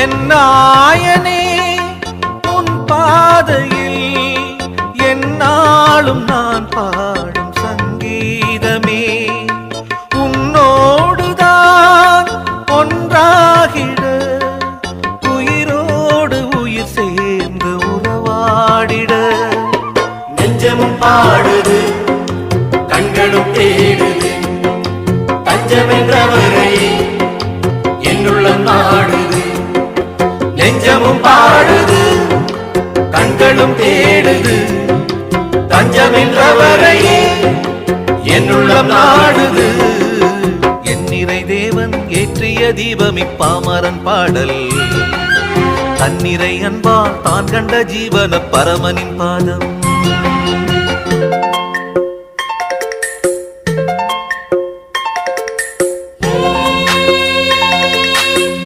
என் நாயனே உன் பாதையில் என்னாலும் நான் பாடும் சங்கீதமே. உன்னோடுதான் ஒன்றாகிட உயிரோடு உயிர் சேர்ந்து உறவாடிட. நெஞ்சமும் பாடுது கண்களும் தேடுது தஞ்சமென்றவரை நெஞ்சமும் பாடுது கண்களும் தேடுது. தஞ்சமின்றவரையே என்னுள்ளம் நாடுது. என் நிறை தேவன் ஏற்றிய தீபம் இப்பாமரன் பாடல். தன்னிறை அன்பா தான் கண்ட ஜீவன பரமனின் பாதம்.